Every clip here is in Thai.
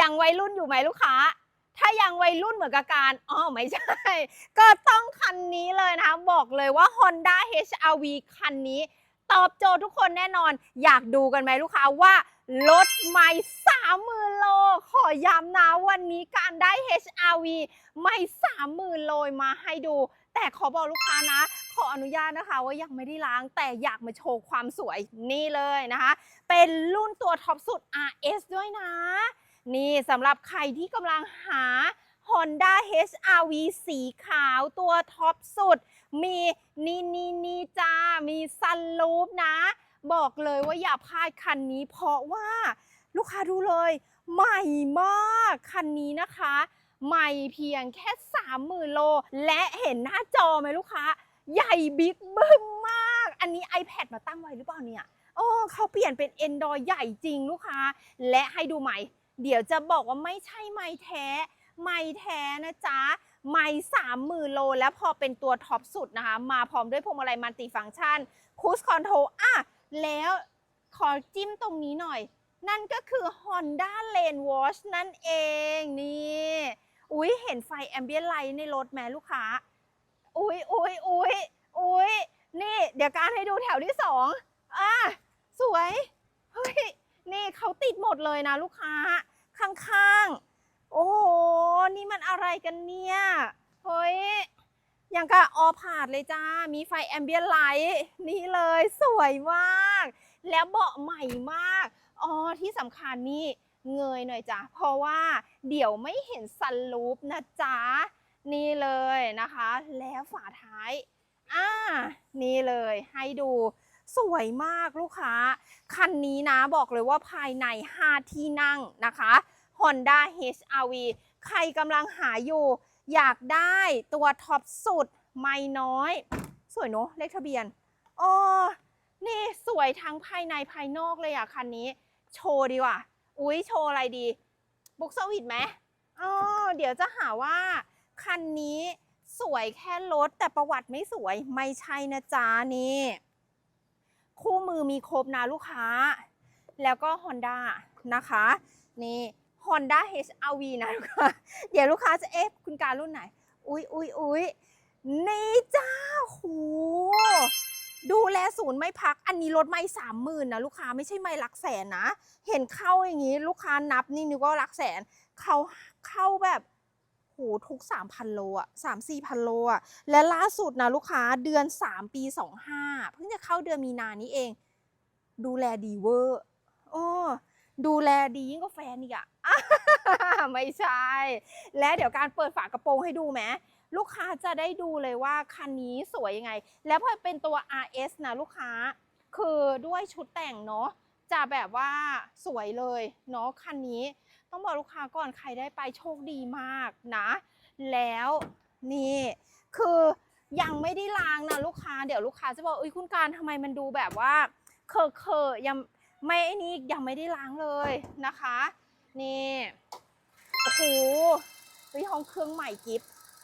ยังวัยรุ่นอยู่ไหมลูกค้า ถ้ายังวัยรุ่นเหมือนกับการอ๋อไม่ใช่ ก็ต้องคันนี้เลยนะคะบอกเลยว่า Honda HRV คันนี้ ตอบโจทย์ทุกคนแน่นอน อยากดูกันไหมลูกค้าว่ารถใหม่สามหมื่นโล ขอย้ำนะวันนี้การได้ HRV ไม่สามหมื่นโลมาให้ดู แต่ขอบอกลูกค้านะ ขออนุญาตนะคะว่ายังไม่ได้ล้างแต่อยากมาโชว์ความสวยนี่เลยนะคะ เป็นรุ่นตัวท็อปสุด RS ด้วยนะ นี่สำหรับใครที่กำลังหา Honda HRV สีขาวตัวท็อปสุด มีนี่นี่นี่จ้า มีซันลูปนะ บอกเลยว่าอย่าพลาดคันนี้ เพราะว่าลูกค้าดูเลย ใหม่มากคันนี้นะคะ ใหม่เพียงแค่30,000โล และเห็นหน้าจอไหมลูกค้า ใหญ่บิ๊กบึ้มมาก อันนี้ iPad มาตั้งไว้หรือเปล่าเนี่ยโอ้เขาเปลี่ยนเป็น Android ใหญ่จริงลูกค้า และให้ดูใหม่ เดี๋ยวจะบอกว่าไม่ใช่ไม้แท้ ไม้แท้นะจ๊ะไม้สามหมื่นโล แล้วพอเป็นตัวท็อปสุดนะคะ มาพร้อมด้วยพวงมาลัยมัลติฟังก์ชันคูสคอนโทรอะแล้วขอจิ้มตรงนี้หน่อย นั่นก็คือ Honda Lane Watch นั่นเองนี่อุ๊ยเห็นไฟแอมเบียนไลท์ในรถแม่ลูกค้า อุ๊ยอุ๊ยอุ๊ยอุ๊ยนี่ เดี๋ยวการให้ดูแถวที่สองอะ สวย เฮ้ย นี่เขา ติดหมดเลยนะลูกค้า ข้างๆ โอ้โห นี่มันอะไรกันเนี่ย เฮ้ย อย่างกับออพาดเลยจ้า มีไฟแอมเบียนไลท์นี่เลยสวยมาก แล้วเบาะใหม่มาก อ๋อ ที่สำคัญนี่เงยหน่อยจ้ะ เพราะว่าเดี๋ยวไม่เห็นซันลูปนะจ๊ะ นี่เลยนะคะ แล้วฝาท้าย อ่า นี่เลยให้ดู สวยมากลูกค้า คันนี้นะบอกเลยว่าภายใน 5 ที่นั่งนะคะ Honda HRV ใครกำลังหาอยู่ อยากได้ตัวท็อปสุด ไม่น้อย สวยเนอะเลขทะเบียนโอ้นี่สวยทั้งภายในภายนอกเลยอะคันนี้ โชว์ดีว่าอุ๊ยโชว์อะไรดี บุ๊กสวิตไหมอ๋อเดี๋ยวจะหาว่า คันนี้สวยแค่รถแต่ประวัติไม่สวยไม่ใช่นะจ๊ะนี่ คู่มือมีครบนะลูกค้า แล้วก็ Honda นะคะ นี่ Honda HRV นะลูกค้า เดี๋ยวลูกค้าจะเอ๊ะคุณการรุ่นไหน อุ๊ยอุ๊ยอุ๊ยนี่จ้าโหดูแลศูนย์ไม่พัก อันนี้รถไม่สามหมื่นนะลูกค้าไม่ใช่ไม่หลักแสนนะ เห็นเข้าอย่างนี้ลูกค้านับนี่นึกว่าหลักแสน เขาเข้าแบบ หทุก 3,000 โลอะ3 4พันโลอะและล่าสุดนะลูกค้าเดือน 3 ปี 25 เพิ่งจะเข้าเดือนมีนานี้เอง ดูแลดีเวอร์โอ้ดูแลดียิ่งกว่าแฟนอีกอะไม่ใช่ และเดี๋ยวการเปิดฝากระโปรงให้ดูไหมลูกค้าจะได้ดูเลยว่าคันนี้สวยยังไง แล้วพอเป็นตัว RS นะลูกค้า คือด้วยชุดแต่งเนาะ จะแบบว่าสวยเลยเนาะคันนี้ ต้องบอกลูกค้าก่อนใครได้ไปโชคดีมากนะ แล้วนี่คือยังไม่ได้ล้างนะลูกค้าเดี๋ยวลูกค้าจะบอกเอ้ยคุณการทำไมมันดูแบบว่าเคอะเคอะยังไม่ไอ้นี่ยังไม่ได้ล้างเลยนะคะ นี่โอ้โหวิห้องเครื่องใหม่กิฟ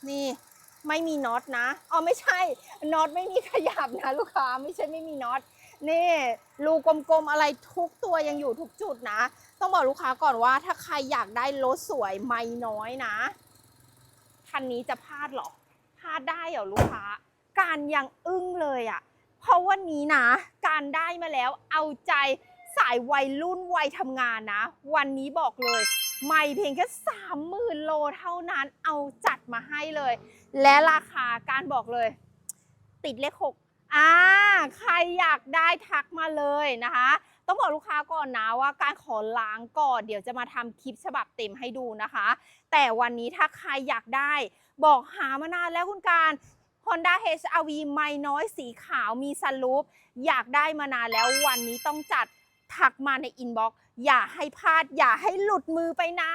นี่ไม่มีน็อตนะอ๋อไม่ใช่น็อตไม่มีขยับนะลูกค้าไม่ใช่ไม่มีน็อต นี่รูกลมๆอะไรทุกตัวยังอยู่ทุกจุดนะ ต้องบอกลูกค้าก่อนว่าถ้าใครอยากได้รถสวยไม่น้อยนะ คันนี้จะพลาดหรอพลาดได้เหรอลูกค้า การยังอึ้งเลยอะ่ะ เพราะวันนี้นะ การได้มาแล้วเอาใจสายวัยรุ่นวัยทำงานนะ วันนี้บอกเลยไม่เพียงแค่สามหมื่นโลเท่านั้นเอาจัดมาให้เลย และราคาการบอกเลย ติดเลขหก อ่าใครอยากได้ทักมาเลยนะคะ ต้องบอกลูกค้าก่อนนะว่าการขอล้างก่อนเดี๋ยวจะมาทำคลิปฉบับเต็มให้ดูนะคะ แต่วันนี้ถ้าใครอยากได้ บอกหามานานแล้วคุณการ Honda HRV ไม่น้อยสีขาวมีซันรูปอยากได้มานานแล้ววันนี้ต้องจัดทักมาในอินบ็อกซ์อย่าให้พลาดอย่าให้หลุดมือไปนะ